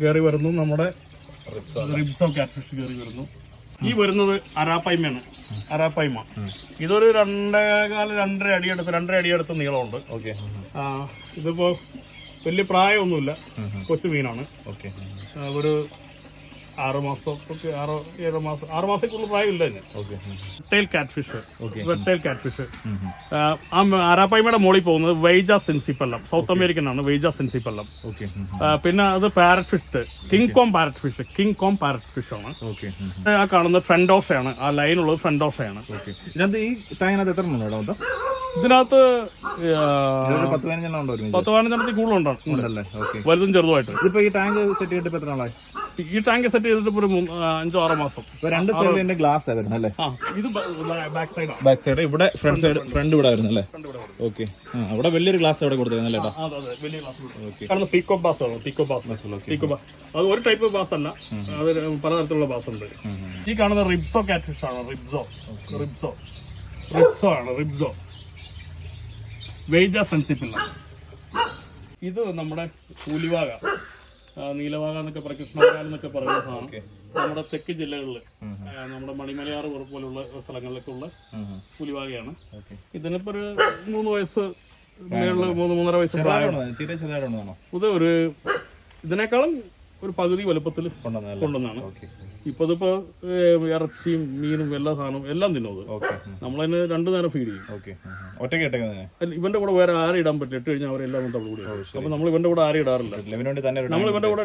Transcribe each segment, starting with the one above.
കയറി വരുന്നു നമ്മുടെ റിബ്സോ കാറ്റ്ഫിഷ് കയറി വരുന്നു. ഈ വരുന്നത് അരാപ്പൈമയാണ് അരാപ്പൈമ ഇതൊരു രണ്ടേകാല രണ്ടര അടിയെടുത്ത് രണ്ടര അടിയെടുത്ത് നീളമുണ്ട്. ഓക്കെ. ഇതിപ്പോ വലിയ പ്രായമൊന്നുമില്ല. കൊച്ചു മീനാണ്. ഓക്കെ. ഒരു ആറ് മാസത്തൊക്കെ ആറ് ഏഴ് മാസം ആറ് മാസത്തേക്കുള്ള പ്രായമില്ല റെട്ടൈൽ കാറ്റ്ഫിഷ് ആ അരാപ്പൈമയുടെ മോളിൽ പോകുന്നത് വൈജ സെൻസിപ്പല്ലം. സൗത്ത് അമേരിക്കൻ ആണ് വൈജ സെൻസിപ്പല്ലം. പിന്നെ അത് parrot fish kingdom parrot fish kingdom parrot fish ആണ് ഓക്കെ ആ കാണുന്നത് ഫ്രണ്ട് ആ ആണ് ആ ലൈൻ ഇതിനകത്ത് ഫ്രണ്ട് ഓഫ് ആണ് ഇതിനകത്ത് പത്ത് പതിനഞ്ചെണ്ണത്തിൽ ഓക്കെ. വലുതും ചെറുതുമായിട്ട്. ഇതിപ്പോ ഈ ടാങ്ക് സെറ്റ് ചെയ്തിട്ട് എത്ര നാളായി? ഈ ടാങ്ക് സെറ്റ് ചെയ്തിട്ട് ഒരു അഞ്ചോ ആറോ മാസം. രണ്ട് സൈഡിൽ ഗ്ലാസ് ആയിരുന്നു അല്ലേ? ഇത് ബാക്ക് സൈഡ് ബാക്ക് സൈഡ് ഇവിടെ ഫ്രണ്ട് സൈഡ് ഫ്രണ്ട് ഇവിടെ ആയിരുന്നു അല്ലേ? ഓക്കെ അവിടെ വലിയൊരു ഗ്ലാസ് അവിടെ കൊടുത്തിരുന്നല്ലേ പീക്കോ ബാസ് ആണ് പീക്കോ ബാസ് പീക്കോ ബാസ് അത് ഒരു ടൈപ്പ് ബാസ് അല്ല. അത് പലതരത്തിലുള്ള ബാസ് ഉണ്ട്. ഈ കാണുന്ന റിബ്സോ കാറ്റ്ഫിഷ് ആണ് റിബ്സോ റിബ്സോ റിബ്സോ ആണ് റിബ്സോ വെയ്ജ സെൻസിപ്പില്ല ഇത് നമ്മുടെ കൂലിവാക നീലവാക എന്നൊക്കെ പറയും കൃഷ്ണവാകാൽ എന്നൊക്കെ പറയുന്ന സാധനം. നമ്മുടെ തെക്ക് ജില്ലകളിൽ നമ്മുടെ മണിമലയാറ് പോലുള്ള സ്ഥലങ്ങളിലൊക്കെ ഉള്ള പുലിവാകയാണ്. ഇതിനിപ്പോ ഒരു മൂന്ന് വയസ്സ് മേളിൽ മൂന്ന് മൂന്നര വയസ്സ് പ്രായം. തീരെ ചെറുതായിട്ടുണ്ടോ ഇത് ഒരു ഇതിനേക്കാളും ഒരു പകുതി വലുപ്പത്തിൽ കൊണ്ടുവന്നാണ്. ഇപ്പൊ ഇതിപ്പോ ഇറച്ചിയും മീനും എല്ലാ സാധനവും എല്ലാം നമ്മൾ നമ്മളതിന് രണ്ടു നേരം ഫീഡ് ചെയ്യും. ഓക്കെ. ഒറ്റയ്ക്ക് ഇവന്റെ കൂടെ വേറെ ആരെ ഇടാൻ പറ്റും ഇട്ട് കഴിഞ്ഞാൽ അവരെല്ലാം തവിട് കൂടി അപ്പൊ നമ്മൾ ഇവന്റെ കൂടെ ആരെ ഇടാറില്ല. നമ്മൾ ഇവന്റെ കൂടെ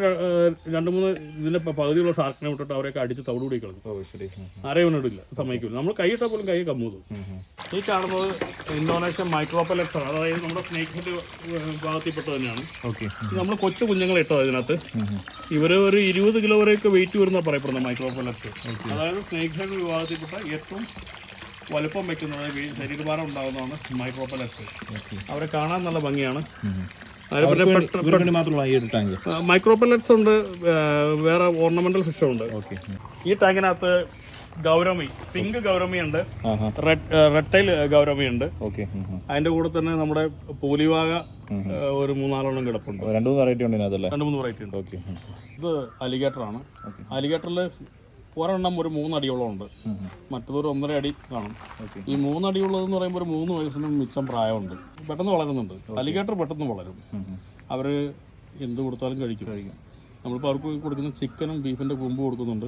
രണ്ടു മൂന്ന് ഇതിന്റെ പകുതിയുള്ള ഷാർക്കിനെ വിട്ടിട്ട് അവരെയൊക്കെ അടിച്ച് തവിടുകൂടി കളഞ്ഞു. ആരെയും ഇടില്ല. സമ്മതിക്കില്ല നമ്മൾ കൈ ഇട്ടാൽ പോലും കൈ കമ്മൂതും. ഈ കാണുന്നത് ഇന്തോനേഷ്യ മൈക്രോപെലക്സ് ആണ് അതായത് നമ്മുടെ സ്നേക് ഹെഡ് ഭാഗത്തിൽപ്പെട്ടത് തന്നെയാണ്. ഓക്കെ. നമ്മൾ കൊച്ചു കുഞ്ഞുങ്ങളെ ഇട്ടത് അതിനകത്ത് ഇവർ ഒരു ഇരുപത് കിലോ വരെയൊക്കെ വെയിറ്റ് വരുന്ന പറയപ്പെടുന്ന മൈക്രോപെലക്സ് അതായത് സ്നേക് ഹെഡ് വിഭാഗത്തിൽപ്പെട്ട ഏറ്റവും വലുപ്പം വെക്കുന്നത് ശരീരഭാരം ഉണ്ടാകുന്നതാണ് മൈക്രോപെലക്സ് അവരെ കാണാൻ നല്ല ഭംഗിയാണ്. അതിന് പെല്ലറ്റ്സ് ഉണ്ട് വേറെ ഓർണമെന്റൽ ഫിഷും ഉണ്ട്. ഓക്കെ. ഈ ടാങ്കിനകത്ത് ഗൗരമി പിങ്ക് ഗൗരമി ഉണ്ട്. റെഡ് റെഡ് ടൈൽ ഗൗരമി ഉണ്ട്. ഓക്കെ അതിന്റെ കൂടെ തന്നെ നമ്മുടെ പൂലിവാക ഒരു മൂന്നാലെണ്ണം കിടപ്പുണ്ട്. രണ്ടു മൂന്ന് വെറൈറ്റി ഉണ്ട് രണ്ട് മൂന്ന് വെറൈറ്റി ഉണ്ട്. ഓക്കെ ഇത് അലിഗേറ്റർ ആണ്. അലിഗേറ്ററിൽ ഒരെണ്ണം ഒരു മൂന്നടിയോളം ഉണ്ട്. മറ്റതൊരു ഒന്നര അടി കാണും. ഈ മൂന്നടിയുള്ളതെന്ന് പറയുമ്പോൾ ഒരു മൂന്ന് വയസ്സിന് മിച്ചം പ്രായമുണ്ട്. പെട്ടെന്ന് വളരുന്നുണ്ട്. അലിഗേറ്റർ പെട്ടെന്ന് വളരും. അവർ എന്ത് കൊടുത്താലും കഴിക്കും. നമ്മളിപ്പോൾ അവർക്ക് കൊടുക്കുന്ന ചിക്കനും ബീഫിന്റെ കുമ്പ് കൊടുക്കുന്നുണ്ട്.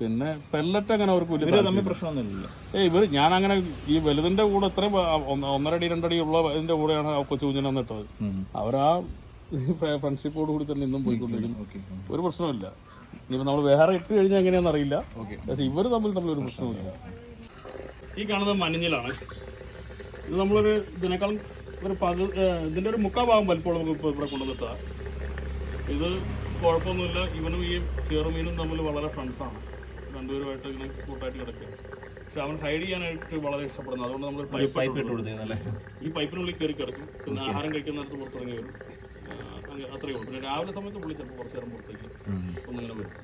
പിന്നെ പെല്ലറ്റ് അങ്ങനെ അവർക്ക് വലിയ പ്രശ്നമൊന്നുമില്ല ഏയ് ഇവർ ഞാൻ അങ്ങനെ ഈ വലുതിന്റെ കൂടെ ഇത്രയും ഒന്നരടി ഒന്ന് ഒന്നര അടി രണ്ടടി ഉള്ള ഇതിന്റെ കൂടെയാണ് കൊച്ചു കുഞ്ഞിനെ ഇട്ടത്. അവരാ ഫ്രണ്ട്ഷിപ്പോട് കൂടി തന്നെ ഇന്നും പോയിക്കൊണ്ടിരിക്കുന്നു. ഒരു പ്രശ്നമില്ല. ഇനിയിപ്പോ നമ്മൾ വേറെ ഇട്ട് കഴിഞ്ഞാൽ എങ്ങനെയാണെന്ന് അറിയില്ല. ഓക്കെ പക്ഷെ ഇവർ തമ്മിൽ തമ്മിൽ ഒരു പ്രശ്നമില്ല ഈ കാണുന്നത് മഞ്ഞിലാണ്. ഇത് നമ്മളൊരു ഇതിനേക്കാളും ഒരു പകു ഇതിന്റെ ഒരു മുക്കാൽ ഭാഗം വലിപ്പമുള്ള നമുക്ക് ഇപ്പോൾ ഇവിടെ കൊണ്ടുവന്നിട്ടാ ഇത് കുഴപ്പമൊന്നുമില്ല. ഇവനും ഈ ചെറുമീനും തമ്മിൽ വളരെ ഫ്രണ്ട്സാണ് രണ്ടുപേരുമായിട്ട് ഇങ്ങനെ കൂട്ടായിട്ട് കിടക്കുക. പക്ഷെ അവൻ ഹൈഡ് ചെയ്യാനായിട്ട് വളരെ ഇഷ്ടപ്പെടുന്നു അതുകൊണ്ട് നമ്മൾ പൈപ്പ് പൈപ്പ് ഇട്ട് കൊടുത്തേന്നല്ലേ ഈ പൈപ്പിനുള്ളിൽ കയറി കിടക്കും. പിന്നെ ആഹാരം കഴിക്കുന്ന നേരത്ത് പുറത്തിറങ്ങി വരും. അത്രയേ ഉള്ളൂ. പിന്നെ രാവിലെ സമയത്ത് പുള്ളി ചിലപ്പോൾ കുറച്ച് നേരം പുറത്തേക്ക് ഒന്നിങ്ങനെ വരും.